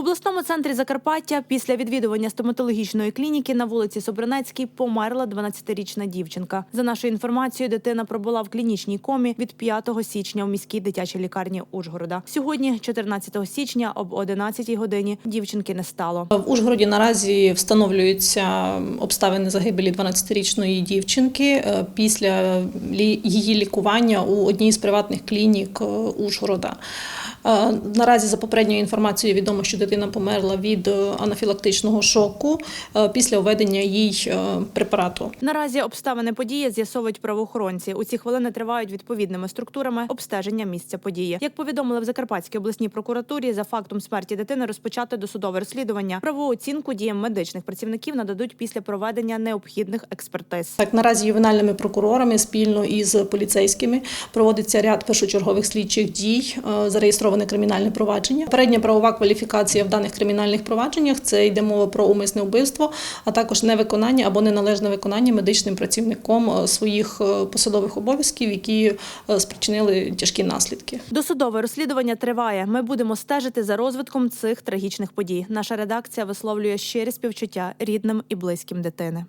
обласному центрі Закарпаття після відвідування стоматологічної клініки на вулиці Собранецькій померла 12-річна дівчинка. За нашою інформацією, дитина пробула в клінічній комі від 5 січня в міській дитячій лікарні Ужгорода. Сьогодні, 14 січня, об 11 годині, дівчинки не стало. В Ужгороді наразі встановлюються обставини загибелі 12-річної дівчинки е, після її лікування у одній з приватних клінік е, Ужгорода. Е, Наразі за попередньою інформацією відомо, що дитина померла від е, анафілактичного шоку е, після введення їй е, препарату. Наразі обставини події з'ясовують правоохоронці. У ці хвилини тривають відповідними структурами обстеження місця події. Як повідомили в Закарпатській обласній прокуратурі, за фактом смерті дитини розпочати досудове розслідування. Правову оцінку діям медичних працівників нададуть після проведення необхідних експертиз. Так, наразі ювенальними прокурорами спільно із поліцейськими проводиться ряд першочергових слідчих дій, зареєстроване кримінальне провадження. Передня правова кваліфікація в даних кримінальних провадженнях це йде мова про умисне вбивство, а також невиконання або неналежне виконання медичним працівником е, своїх е, посадових обов'язків, які е, спричинили тяжкі наслідки. Досудове розслідування триває. Ми будемо стежити за розвитком цих трагічних подій. Наша редакція висловлює щирі співчуття рідним і близьким дитини.